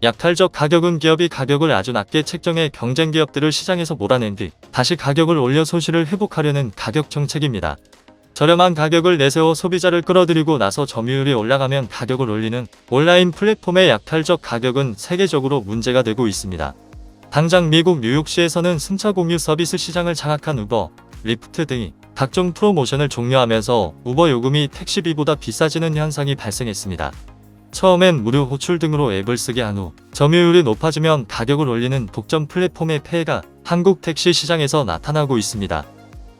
약탈적 가격은 기업이 가격을 아주 낮게 책정해 경쟁 기업들을 시장에서 몰아낸 뒤 다시 가격을 올려 소실을 회복하려는 가격 정책입니다. 저렴한 가격을 내세워 소비자를 끌어들이고 나서 점유율이 올라가면 가격을 올리는 온라인 플랫폼의 약탈적 가격은 세계적으로 문제가 되고 있습니다. 당장 미국 뉴욕시에서는 승차 공유 서비스 시장을 장악한 우버, 리프트 등이 각종 프로모션을 종료하면서 우버 요금이 택시비보다 비싸지는 현상이 발생했습니다. 처음엔 무료 호출 등으로 앱을 쓰게 한 후 점유율이 높아지면 가격을 올리는 독점 플랫폼의 폐해가 한국 택시 시장에서 나타나고 있습니다.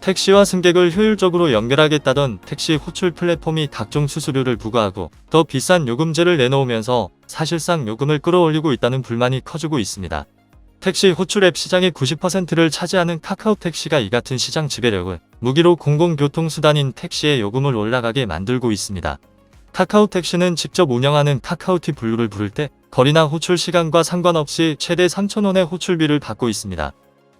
택시와 승객을 효율적으로 연결하겠다던 택시 호출 플랫폼이 각종 수수료를 부과하고 더 비싼 요금제를 내놓으면서 사실상 요금을 끌어올리고 있다는 불만이 커지고 있습니다. 택시 호출 앱 시장의 90%를 차지하는 카카오 택시가 이 같은 시장 지배력을 무기로 공공교통수단인 택시의 요금을 올라가게 만들고 있습니다. 카카오 택시는 직접 운영하는 카카오티 블루를 부를 때 거리나 호출 시간과 상관없이 최대 3,000원의 호출비를 받고 있습니다.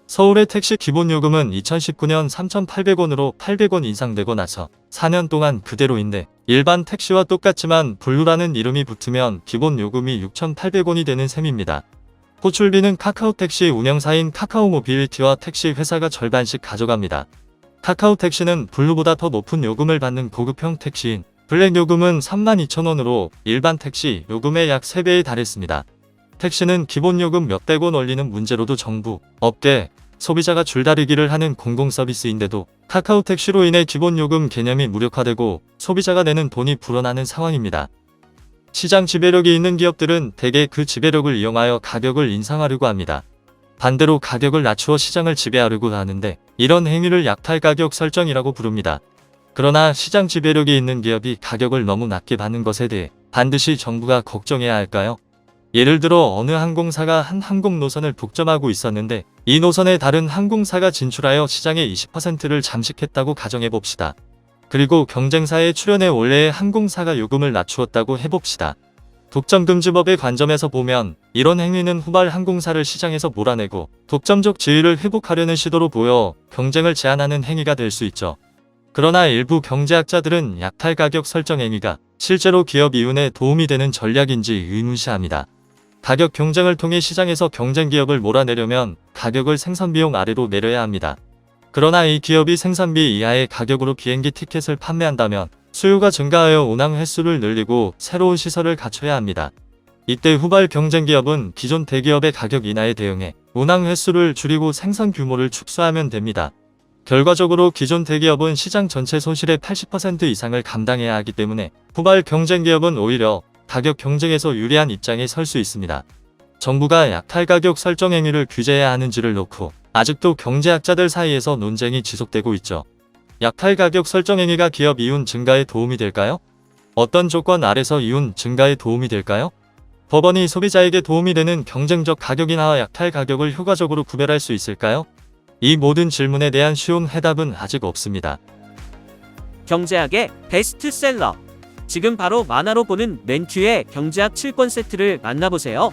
서울의 택시 기본 요금은 2019년 3,800원으로 800원 인상되고 나서 4년 동안 그대로인데 일반 택시와 똑같지만 블루라는 이름이 붙으면 기본 요금이 6,800원이 되는 셈입니다. 호출비는 카카오 택시 운영사인 카카오 모빌리티와 택시 회사가 절반씩 가져갑니다. 카카오 택시는 블루보다 더 높은 요금을 받는 고급형 택시인 블랙 요금은 32,000원으로 일반 택시 요금의 약 3배에 달했습니다. 택시는 기본 요금 몇백 원 올리는 문제로도 정부, 업계, 소비자가 줄다리기를 하는 공공 서비스인데도 카카오 택시로 인해 기본 요금 개념이 무력화되고 소비자가 내는 돈이 불어나는 상황입니다. 시장 지배력이 있는 기업들은 대개 그 지배력을 이용하여 가격을 인상하려고 합니다. 반대로 가격을 낮추어 시장을 지배하려고 하는데 이런 행위를 약탈 가격 설정이라고 부릅니다. 그러나 시장 지배력이 있는 기업이 가격을 너무 낮게 받는 것에 대해 반드시 정부가 걱정해야 할까요? 예를 들어 어느 항공사가 한 항공 노선을 독점하고 있었는데 이 노선에 다른 항공사가 진출하여 시장의 20%를 잠식했다고 가정해 봅시다. 그리고 경쟁사에 출연해 원래의 항공사가 요금을 낮추었다고 해봅시다. 독점금지법의 관점에서 보면 이런 행위는 후발 항공사를 시장에서 몰아내고 독점적 지위를 회복하려는 시도로 보여 경쟁을 제한하는 행위가 될 수 있죠. 그러나 일부 경제학자들은 약탈 가격 설정 행위가 실제로 기업 이윤에 도움이 되는 전략인지 의문시합니다. 가격 경쟁을 통해 시장에서 경쟁 기업을 몰아내려면 가격을 생산비용 아래로 내려야 합니다. 그러나 이 기업이 생산비 이하의 가격으로 비행기 티켓을 판매한다면 수요가 증가하여 운항 횟수를 늘리고 새로운 시설을 갖춰야 합니다. 이때 후발 경쟁 기업은 기존 대기업의 가격 인하에 대응해 운항 횟수를 줄이고 생산 규모를 축소하면 됩니다. 결과적으로 기존 대기업은 시장 전체 손실의 80% 이상을 감당해야 하기 때문에 후발 경쟁 기업은 오히려 가격 경쟁에서 유리한 입장에 설 수 있습니다. 정부가 약탈 가격 설정 행위를 규제해야 하는지를 놓고 아직도 경제학자들 사이에서 논쟁이 지속되고 있죠. 약탈 가격 설정 행위가 기업 이윤 증가에 도움이 될까요? 어떤 조건 아래서 이윤 증가에 도움이 될까요? 법원이 소비자에게 도움이 되는 경쟁적 가격 인하와 약탈 가격을 효과적으로 구별할 수 있을까요? 이 모든 질문에 대한 쉬운 해답은 아직 없습니다. 경제학의 베스트셀러. 지금 바로 만화로 보는 맨큐의 경제학 7권 세트를 만나보세요.